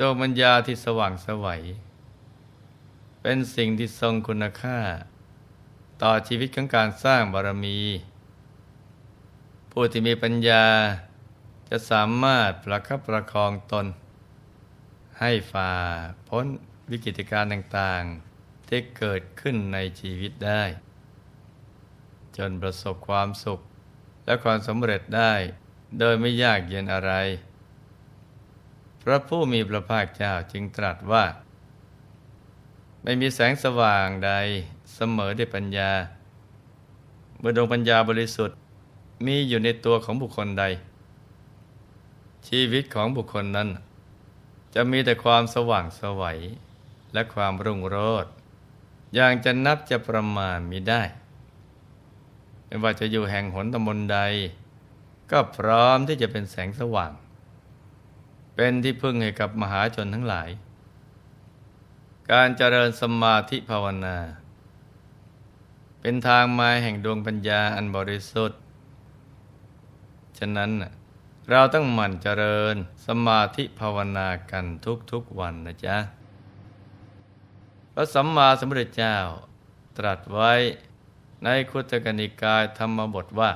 ดวงปัญญาที่สว่างสวัย เป็นสิ่งที่ทรงคุณค่า ต่อชีวิตของการสร้างบารมี ผู้ที่มีปัญญาจะสามารถประคับประคองตน ให้ฝ่าพ้นวิกฤตการณ์ต่างๆ ที่เกิดขึ้นในชีวิตได้ จนประสบความสุขและความสำเร็จได้ โดยไม่ยากเย็นอะไร พระผู้มีพระภาคเจ้าจึงตรัสว่า ไม่มีแสงสว่างใดเสมอด้วยปัญญา เมื่อดวงปัญญาบริสุทธิ์มีอยู่ในตัวของบุคคลใด ชีวิตของบุคคลนั้น จะมีแต่ความสว่างสวัยและความรุ่งโรจน์อย่างจะนับจะประมาณมิได้ ไม่ว่าจะอยู่แห่งหนตำบลใด ก็พร้อมที่จะเป็นแสงสว่าง เป็นที่พึ่งให้กับมหาชนทั้งหลาย การเจริญสมาธิภาวนา เป็นทางมาแห่งดวงปัญญาอันบริสุทธิ์ ฉะนั้นเราต้องหมั่นเจริญสมาธิภาวนากันทุกๆวันนะจ๊ะ พระสัมมาสัมพุทธเจ้าตรัสไว้ในคุตกนิกายธรรมบทว่า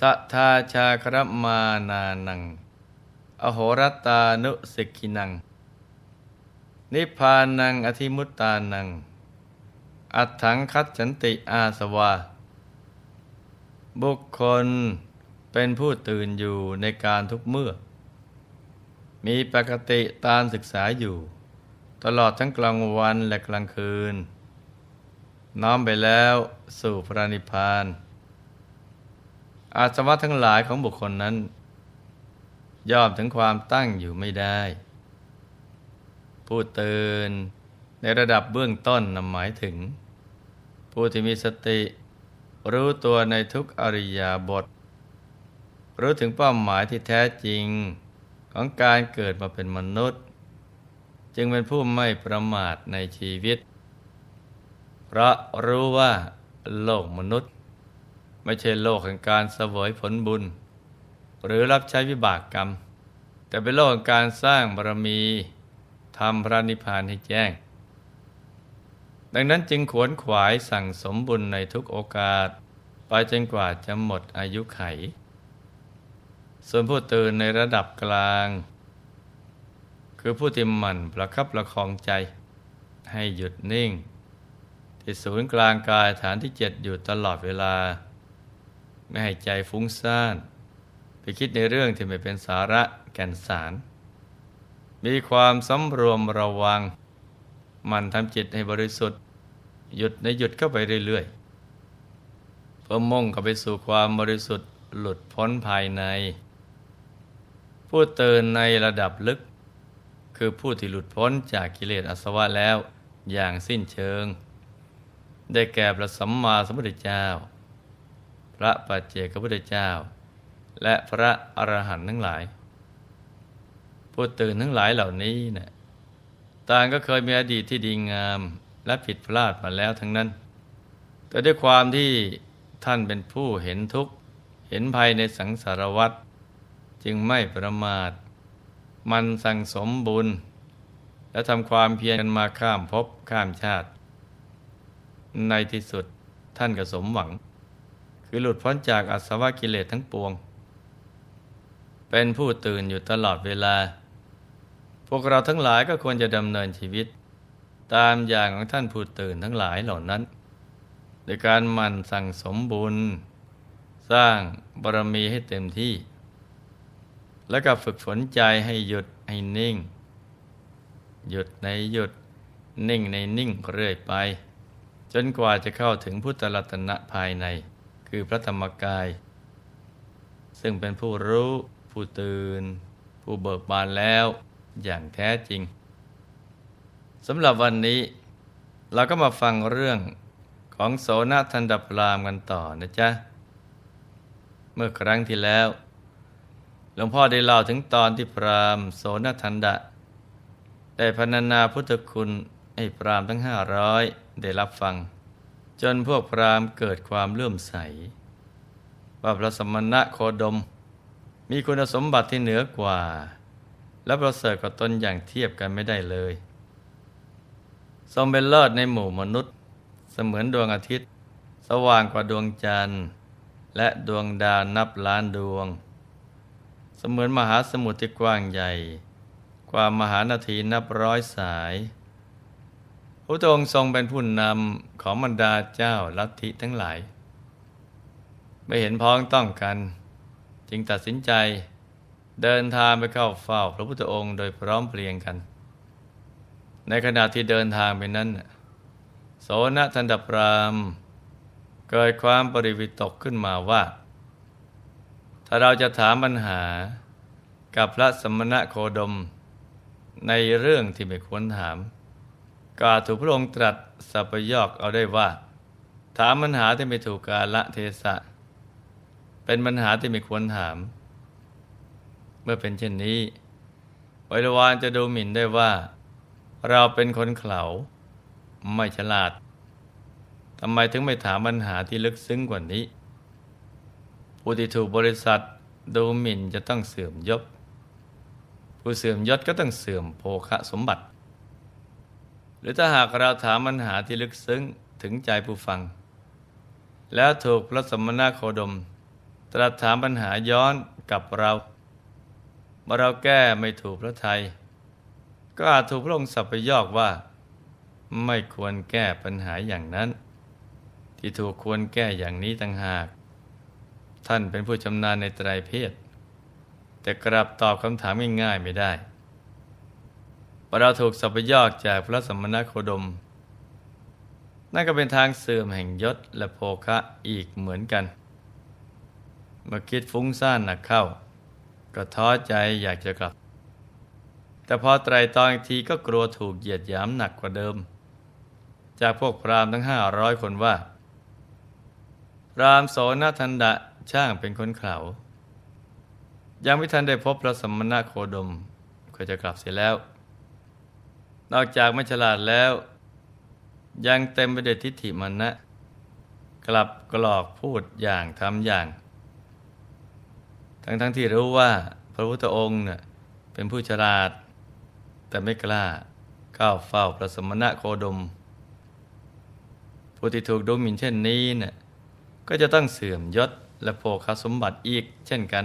สัทธาชาครมานานัง อโหรตานุสิกินัง นิพพานังอธิมุตตานัง อัตถังคัดฉันติอาสวา บุคคลเป็นผู้ตื่นอยู่ในการทุกเมื่อ มีปกติตามศึกษาอยู่ ตลอดทั้งกลางวันและกลางคืน น้อมไปแล้วสู่พระนิพพาน อาสวะทั้งหลายของบุคคลนั้น ย่อมถึงความตั้งอยู่ไม่ได้ ผู้ตื่นในระดับเบื้องต้นนำหมายถึง ผู้ที่มีสติ รู้ตัวในทุกอริยาบท รู้ถึงเป้าหมายที่แท้จริงของการเกิดมาเป็นมนุษย์ จึงเป็นผู้ไม่ประมาทในชีวิต เพราะรู้ว่าโลกมนุษย์ ไม่ใช่โลกแห่งการเสวยผลบุญ หรือรับใช้วิบากกรรม แต่เป็นโลกแห่งการสร้างบารมีทำพระนิพพานให้แจ้ง ดังนั้นจึงขวนขวายสั่งสมบุญในทุกโอกาส ไปจนกว่าจะหมดอายุไข ส่วนผู้ตื่นในระดับกลาง คือผู้ที่หมั่นประคับประคองใจ ให้หยุดนิ่ง ที่ศูนย์กลางกายฐานที่เจ็ดอยู่ตลอดเวลา ไม่ให้ใจฟุ้งซ่าน ไปคิดในเรื่องที่ไม่เป็นสาระแก่นสาร มีความสำรวมระวัง มันทำจิตให้บริสุทธิ์ หยุดในหยุดเข้าไปเรื่อยๆเพื่อมุ่งเข้าไปสู่ความบริสุทธิ์หลุดพ้นภายใน ผู้เตือนในระดับลึก คือผู้ที่หลุดพ้นจากกิเลสอาสวะแล้วอย่างสิ้นเชิง ได้แก่พระสัมมาสัมพุทธเจ้า พระปัจเจกพุทธเจ้า และพระอรหันต์ทั้งหลายผู้ตื่นทั้งหลายเหล่านี้เนะี่ยต่างก็เคยมีอดีตที่ดีงามและผิดพลาดมาแล้วทั้งนั้น แต่ด้วยความที่ท่านเป็นผู้เห็นทุกข์เห็นภัยในสังสารวัฏจึงไม่ประมาท มันสั่งสมบุญ และทำความเพียรกันมาข้ามภพข้ามชาติ ในที่สุดท่านก็สมหวัง คือหลุดพ้นจากอสวะกิเลสทั้งปวง เป็นผู้ตื่นอยู่ตลอดเวลา พวกเราทั้งหลายก็ควรจะดำเนินชีวิต ตามอย่างของท่านผู้ตื่นทั้งหลายเหล่านั้นโดยการหมั่นสั่งสมบุญ สร้างบารมีให้เต็มที่ แล้วก็ฝึกฝนใจให้หยุดให้นิ่ง หยุดในหยุดนิ่งในนิ่งเรื่อยไป จนกว่าจะเข้าถึงพุทธรัตนะภายใน คือพระธรรมกาย ซึ่งเป็นผู้รู้ ผู้ตื่น ผู้เบิกบานแล้วอย่างแท้จริงสำหรับวันนี้ เราก็มาฟังเรื่องของโสนทันดพรามกันต่อนะจ๊ะ เมื่อครั้งที่แล้ว หลวงพ่อได้เล่าถึงตอนที่พรามโสนทันดะ ได้พรรณนาพุทธคุณให้พรามทั้งห้าร้อยได้รับฟัง จนพวกพรามเกิดความเลื่อมใส ว่าพระสมณะโคดม มีคุณสมบัติที่เหนือกว่า และประเสริฐกว่าตนอย่างเทียบกันไม่ได้เลย ทรงเป็นเลิศในหมู่มนุษย์ เสมือนดวงอาทิตย์ สว่างกว่าดวงจันทร์ และดวงดาวนับล้านดวง เสมือนมหาสมุทรที่กว้างใหญ่ กว่ามหานาทีนับร้อยสายพระองค์ทรงเป็นผู้นำของบรรดาเจ้าลัทธิทั้งหลาย ไม่เห็นพ้องต้องกัน จึงตัดสินใจเดินทางไปเข้าเฝ้าพระพุทธองค์โดยพร้อมเพรียงกัน ในขณะที่เดินทางไปนั้น โสนทันตพรามเกิดความปริวิตกขึ้นมาว่า ถ้าเราจะถามปัญหากับพระสมณะโคดม ในเรื่องที่ไม่ควรถาม ก็ถูกพระองค์ตรัสสัพยอกเอาได้ว่า ถามปัญหาที่ไม่ถูกกาละเทศะ เป็นปัญหาที่ไม่ควรถาม เมื่อเป็นเช่นนี้บริวารจะดูหมิ่นได้ว่า เราเป็นคนเขลาไม่ฉลาดทำไมถึงไม่ถามปัญหาที่ลึกซึ้งกว่านี้ผู้ที่ถูกบริษัทดูหมิ่นจะต้องเสื่อมยศผู้เสื่อมยศก็ต้องเสื่อมโภคะสมบัติ หรือถ้าหากเราถามปัญหาที่ลึกซึ้งถึงใจผู้ฟัง แล้วถูกพระสมณะโคดม ตรัสถามปัญหาย้อนกับเราเมื่อเราแก้ไม่ถูกพระไทยก็อาจถูกพระองค์สับไปยอกว่า ไม่ควรแก้ปัญหาอย่างนั้น ที่ถูกควรแก้อย่างนี้ต่างหาก ท่านเป็นผู้ชำนาญในไตรเพศ แต่กลับตอบคำถามง่ายๆไม่ได้เราถูกสัพยอกจากพระสมณโคดม นั่นก็เป็นทางเสื่อมแห่งยศและโภคะอีกเหมือนกัน เมื่อคิดฟุ้งซ่านหนักเข้า ก็ท้อใจอยากจะกลับ แต่พอไตรตองอีกทีก็กลัวถูกเหยียดหยามหนักกว่าเดิม จากพวกพราหมณ์ทั้งห้าร้อยคนว่า พราหมณ์โสนทันดะช่างเป็นคนเขายังไม่ทันได้พบพระสมณโคดมก็จะกลับเสียแล้ว นอกจากไม่ฉลาดแล้ว ยังเต็มไปด้วยทิฏฐิมันนะ กลับกรอกพูดอย่างทำอย่าง ทั้งทั้งที่รู้ว่าพระพุทธองค์เน่ยเป็นผู้ฉลาด แต่ไม่กล้าก้าวเฝ้าพระสมณะโคดม ผู้ที่ถูกดูหมิ่นเช่นนี้เน่ยก็จะต้องเสื่อมยศและโภคสมบัติอีกเช่นกัน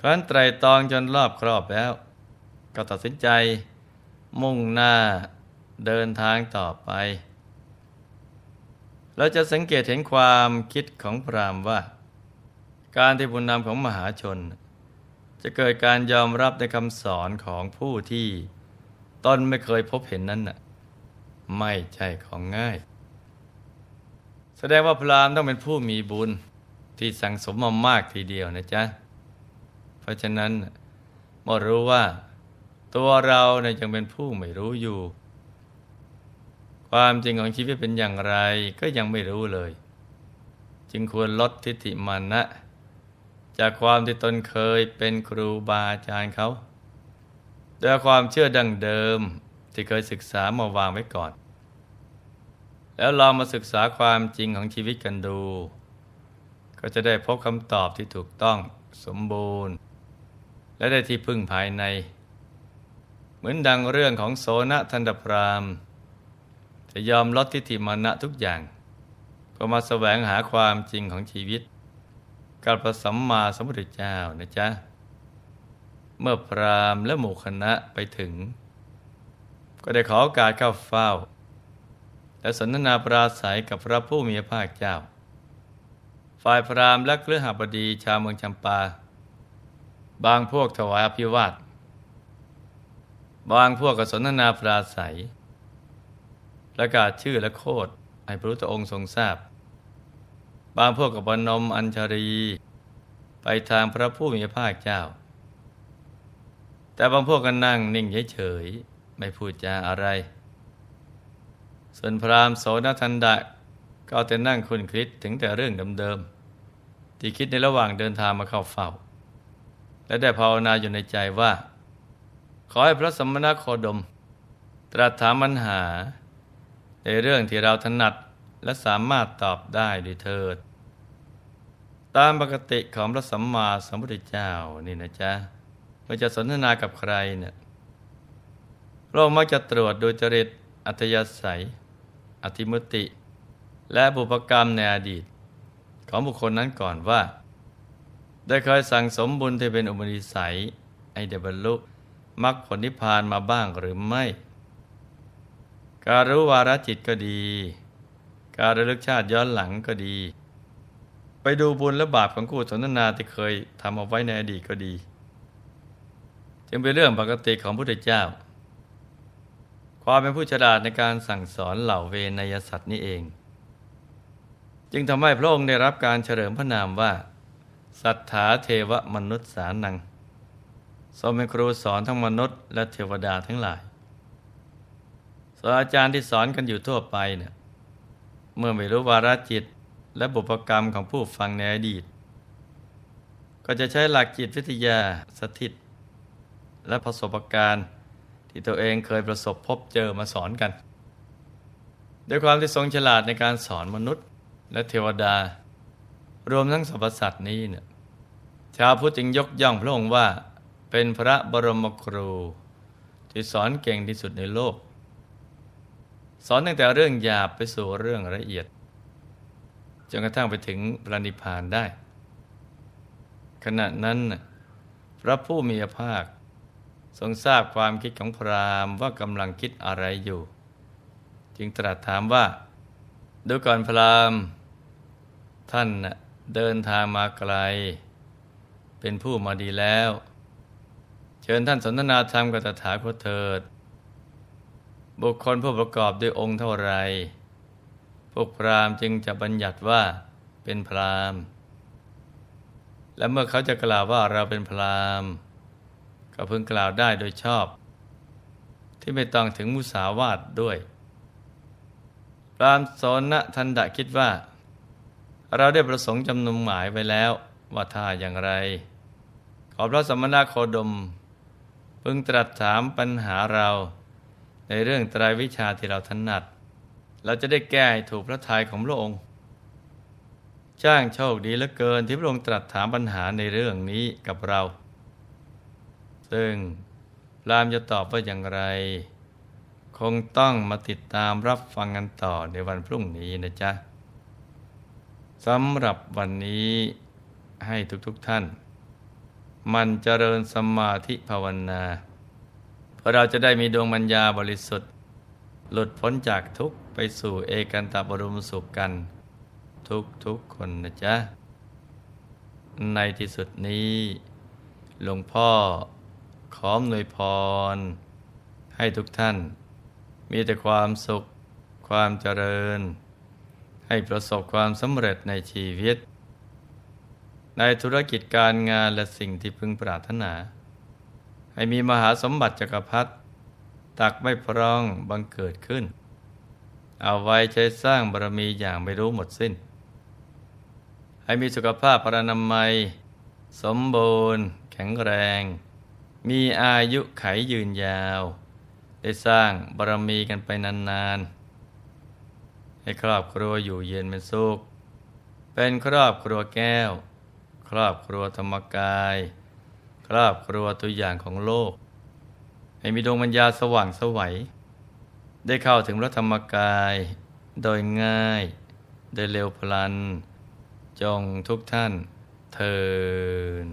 ครั้นไตรตองจนรอบครอบแล้ว ก็ตัดสินใจมุ่งหน้าเดินทางต่อไป เราจะสังเกตเห็นความคิดของพรามว่า การที่บุญนำของมหาชน จะเกิดการยอมรับในคำสอนของผู้ที่ตนไม่เคยพบเห็นนั้นน่ะไม่ใช่ของง่าย แสดงว่าพรามต้องเป็นผู้มีบุญที่สั่งสมมามากทีเดียวนะจ๊ะ เพราะฉะนั้นเมื่อรู้ว่า ตัวเราเนี่ยยังเป็นผู้ไม่รู้อยู่ ความจริงของชีวิตเป็นอย่างไรก็ยังไม่รู้เลย จึงควรลดทิฏฐิมันะ จากความที่ตนเคยเป็นครูบาอาจารย์เขาด้วยความเชื่อดังเดิมที่เคยศึกษามาวางไว้ก่อน แล้วลองมาศึกษาความจริงของชีวิตกันดู ก็จะได้พบคำตอบที่ถูกต้องสมบูรณ์ และได้ที่พึ่งภายใน เหมือนดังเรื่องของโสนทันตพรามจะยอมลดทิฏฐิมานะทุกอย่างเพื่อมาแสวงหาความจริงของชีวิต กับพระสัมมาสัมพุทธเจ้านะจ๊ะ เมื่อพรามและหมู่คณะไปถึง ก็ได้ขอโอกาสเข้าเฝ้า และสนทนาปราศัยกับพระผู้มีพระภาคเจ้า ฝ่ายพรามและเครือหบดีชาวเมืองจำปา บางพวกถวายอภิวาทบางพวกก็สนทนาปราศัยประกาศชื่อและโคดให้พระพุทธองค์ทรงทราบ บางพวกกับบนมอัญชรี ไปทางพระผู้มีพระภาคเจ้า แต่บางพวกก็นั่งนิ่งเฉยๆไม่พูดจาอะไร ส่วนพราหมณ์โสนทันดะก็แต่นั่งคุณคิดถึงแต่เรื่องเดิมๆที่คิดในระหว่างเดินทางมาเข้าเฝ้า และได้ภาวนาอยู่ในใจว่า ขอให้พระสมณโคดม ตรัสถามปัญหา ในเรื่องที่เราถนัดและสามารถตอบได้ด้วยเถิด ตามปกติของพระสัมมาสัมพุทธเจ้านี่นะจ๊ะเมื่อจะสนทนากับใครเนี่ยพระองค์มักจะตรวจโดูจริตอัธยาศัย อธิมุติ และบุพกรรมในอดีต ของบุคคลนั้นก่อนว่า ได้เคยสั่งสมบุญที่เป็นอุปนิสัยให้เดบรรลุมรรคผลนิพพานมาบ้างหรือไม่ การรู้วาระจิตก็ดี การระลึกชาติย้อนหลังก็ดี ดูบุญและบาปของคู่สนทนาที่เคยทำเอาไว้ในอดีตก็ดี จึงเป็นเรื่องปกติของพระพุทธเจ้า ความเป็นผู้ฉลาดในการสั่งสอนเหล่าเวนยสัตว์นี้เอง จึงทำให้พระองค์ได้รับการเฉลิมพระนามว่า สัทธาเทวมนุษย์สานังทรงเป็นครูสอนทั้งมนุษย์และเทวดาทั้งหลายส่วนอาจารย์ที่สอนกันอยู่ทั่วไปเนี่ยเมื่อไม่รู้วาระจิต และบุพกรรมของผู้ฟังในอดีต ก็จะใช้หลักจิตวิทยาสถิต และประสบการณ์ที่ตัวเองเคยประสบพบเจอมาสอนกันด้วยความที่ทรงฉลาดในการสอนมนุษย์ และเทวดา รวมทั้งสรรพสัตว์นี้เนี่ยชาวพุทธจึงยกย่องพระองค์ว่าเป็นพระบรมครู ที่สอนเก่งที่สุดในโลก สอนตั้งแต่เรื่องหยาบไปสู่เรื่องละเอียด จนกระทั่งไปถึงพระนิพพานได้ ขณะนั้นพระผู้มีพระภาค ทรงทราบความคิดของพราหมณ์ว่ากำลังคิดอะไรอยู่ จึงตรัสถามว่าดูก่อนพราหมณ์ท่านเดินทางมาไกล เป็นผู้มาดีแล้ว เชิญท่านสนทนาธรรมกับตถาคตเถิด บุคคลผู้ประกอบด้วยองค์เท่าไร วกพราหมณ์จึงจะบัญญัติว่าเป็นพราหมณ์ และเมื่อเขาจะกล่าวว่าเราเป็นพราหมณ์ ก็พึงกล่าวได้โดยชอบ ที่ไม่ต้องถึงมุสาวาทด้วย พราหมณ์สนทันดะคิดว่า เราได้ประสงค์จำนงหมายไว้แล้วว่าถ้าอย่างไร ขอพระสมณโคดม พึงตรัสถามปัญหาเราในเรื่องตรายวิชาที่เราถนัด เราจะได้แก้ถูกพระทัยของพระองค์ จ้างโชคดีเหลือเกินที่พระองค์ตรัสถามปัญหาในเรื่องนี้กับเรา ซึ่งพรามจะตอบว่าอย่างไร คงต้องมาติดตามรับฟังกันต่อในวันพรุ่งนี้นะจ๊ะสำหรับวันนี้ให้ทุกๆทท่าน มันเจริญสมาธิภาวนาเพื่อเราจะได้มีดวงปัญญาบริสุทธิ์ หลุดพ้นจากทุกข์ ไปสู่เอกันตบรมสุขกัน ทุกทุกคนนะจ๊ะ ในที่สุดนี้ หลวงพ่อขอมนวยพร ให้ทุกท่าน มีแต่ความสุข ความเจริญ ให้ประสบความสำเร็จในชีวิต ในธุรกิจการงานและสิ่งที่พึงปรารถนา ให้มีมหาสมบัติจักรพรรดิตักไม่พร้องบังเกิดขึ้น เอาไว้ใช้สร้างบารมีอย่างไม่รู้หมดสิ้น ให้มีสุขภาพพรานามัย สมบูรณ์ แข็งแรง มีอายุไขยืนยาว ได้สร้างบารมีกันไปนานๆ ให้ครอบครัวอยู่เย็นเป็นสุข เป็นครอบครัวแก้ว ครอบครัวธรรมกาย ครอบครัวตัวอย่างของโลก ให้มีดวงปัญญาสว่างสวัย ได้เข้าถึงพระธรรมกายโดยง่าย โดยเร็วพลัน จงทุกท่านเทิน